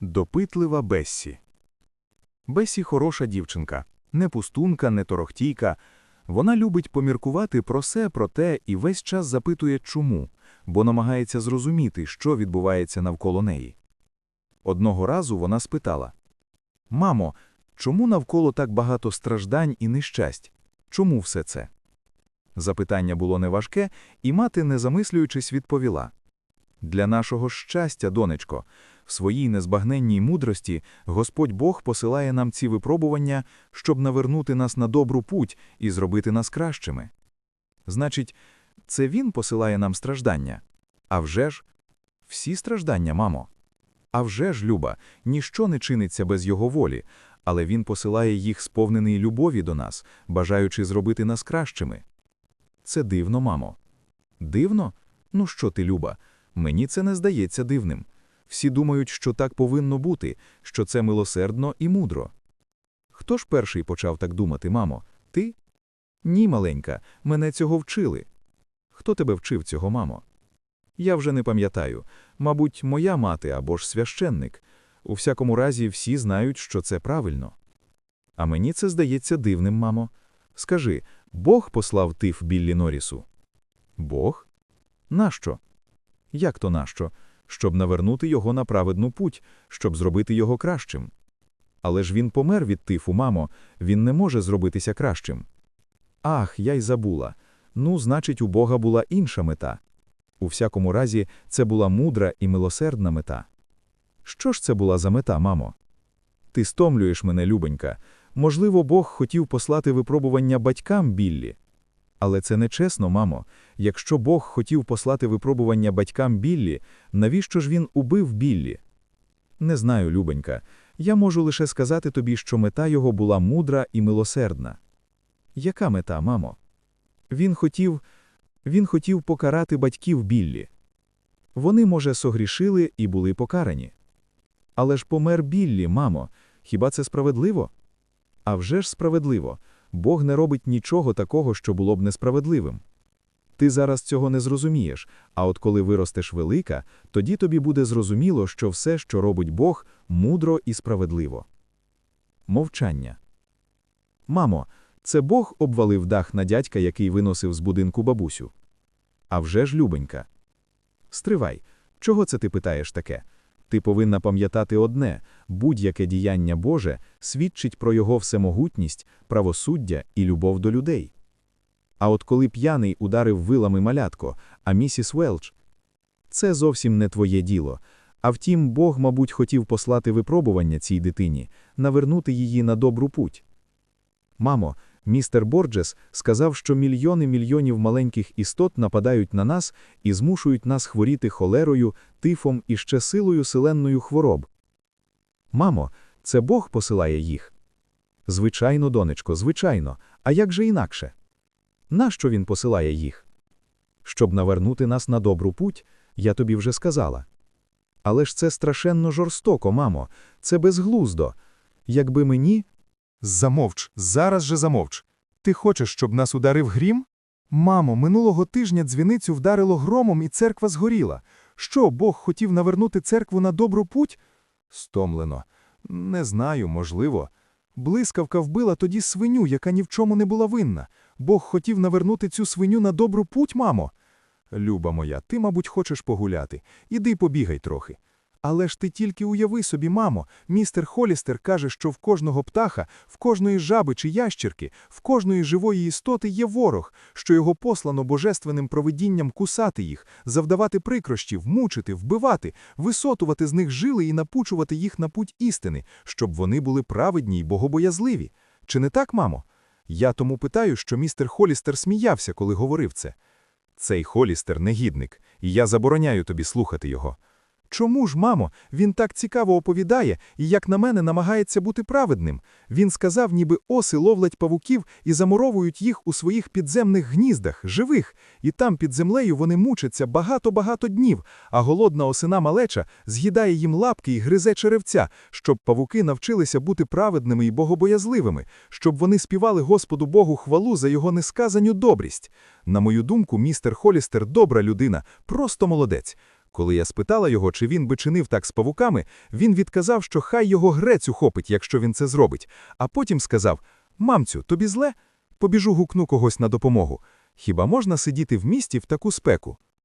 Допитлива Бессі. Бессі хороша дівчинка, не пустунка, не торохтійка. Вона любить поміркувати про се, про те і весь час запитує чому, бо намагається зрозуміти, що відбувається навколо неї. Одного разу вона спитала: Мамо, чому навколо так багато страждань і нещасть? Чому все це? Запитання було неважке, і мати, не замислюючись, відповіла: Для нашого щастя, донечко, в своїй незбагненній мудрості Господь Бог посилає нам ці випробування, щоб навернути нас на добру путь і зробити нас кращими. Значить, це Він посилає нам страждання. А вже ж, всі страждання, мамо. А вже ж, Люба, ніщо не чиниться без Його волі, але Він посилає їх сповнений любові до нас, бажаючи зробити нас кращими. Це дивно, мамо. Дивно? Ну що ти, Люба? Мені це не здається дивним. Всі думають, що так повинно бути, що це милосердно і мудро. Хто ж перший почав так думати, мамо? Ти? Ні, маленька, мене цього вчили. Хто тебе вчив цього, мамо? Я вже не пам'ятаю. Мабуть, моя мати або ж священник. У всякому разі, всі знають, що це правильно. А мені це здається дивним, мамо. Скажи, Бог послав тиф Біллі Норрісу? Бог? Нащо? Як то нащо? Щоб навернути його на праведну путь, щоб зробити його кращим. Але ж він помер від тифу, мамо, він не може зробитися кращим. Ах, я й забула. Ну, значить, у Бога була інша мета. У всякому разі, це була мудра і милосердна мета. Що ж це була за мета, мамо? Ти стомлюєш мене, любонька. Можливо, Бог хотів послати випробування батькам Біллі. Але це нечесно, мамо. Якщо Бог хотів послати випробування батькам Біллі, навіщо ж він убив Біллі? Не знаю, любонька. Я можу лише сказати тобі, що мета його була мудра і милосердна. Яка мета, мамо? Він хотів, він хотів покарати батьків Біллі. Вони, може, согрішили і були покарані. Але ж помер Біллі, мамо. Хіба це справедливо? А вже ж справедливо. Бог не робить нічого такого, що було б несправедливим. Ти зараз цього не зрозумієш, а от коли виростеш велика, тоді тобі буде зрозуміло, що все, що робить Бог, мудро і справедливо. Мовчання. Мамо, це Бог обвалив дах на дядька, який виносив з будинку бабусю. А вже ж, любенька. Стривай, чого це ти питаєш таке? Ти повинна пам'ятати одне будь-яке діяння Боже свідчить про його всемогутність, правосуддя і любов до людей. А от коли п'яний ударив вилами малятко, а місіс Велч, це зовсім не твоє діло. А втім, Бог, мабуть, хотів послати випробування цій дитині, навернути її на добру путь. Мамо, містер Борджес сказав, що мільйони мільйонів маленьких істот нападають на нас і змушують нас хворіти холерою, тифом і ще силою селенною хвороб. Мамо, це Бог посилає їх. Звичайно, донечко, звичайно, а як же інакше? Нащо він посилає їх? Щоб навернути нас на добру путь, я тобі вже сказала. Але ж це страшенно жорстоко, мамо, це безглуздо. Якби мені. Замовч, зараз же замовч. Ти хочеш, щоб нас ударив грім? Мамо, минулого тижня дзвіницю вдарило громом і церква згоріла. Що, Бог хотів навернути церкву на добру путь? Стомлено. Не знаю, можливо. Блискавка вбила тоді свиню, яка ні в чому не була винна. Бог хотів навернути цю свиню на добру путь, мамо. Люба моя, ти, мабуть, хочеш погуляти. Іди побігай трохи. Але ж ти тільки уяви собі, мамо, містер Холістер каже, що в кожного птаха, в кожної жаби чи ящірки, в кожної живої істоти є ворог, що його послано божественним провидінням кусати їх, завдавати прикрощів, мучити, вбивати, висотувати з них жили і напучувати їх на путь істини, щоб вони були праведні й богобоязливі. Чи не так, мамо? Я тому питаю, що містер Холістер сміявся, коли говорив це. Цей Холістер негідник, і я забороняю тобі слухати його. Чому ж, мамо, він так цікаво оповідає і, як на мене, намагається бути праведним? Він сказав, ніби оси ловлять павуків і замуровують їх у своїх підземних гніздах, живих, і там під землею вони мучаться багато-багато днів, а голодна осина малеча з'їдає їм лапки і гризе черевця, щоб павуки навчилися бути праведними і богобоязливими, щоб вони співали Господу Богу хвалу за його несказаню добрість. На мою думку, містер Холістер добра людина, просто молодець. Коли я спитала його, чи він би чинив так з павуками, він відказав, що хай його грець ухопить, якщо він це зробить, а потім сказав «Мамцю, тобі зле? Побіжу гукну когось на допомогу. Хіба можна сидіти в місті в таку спеку?»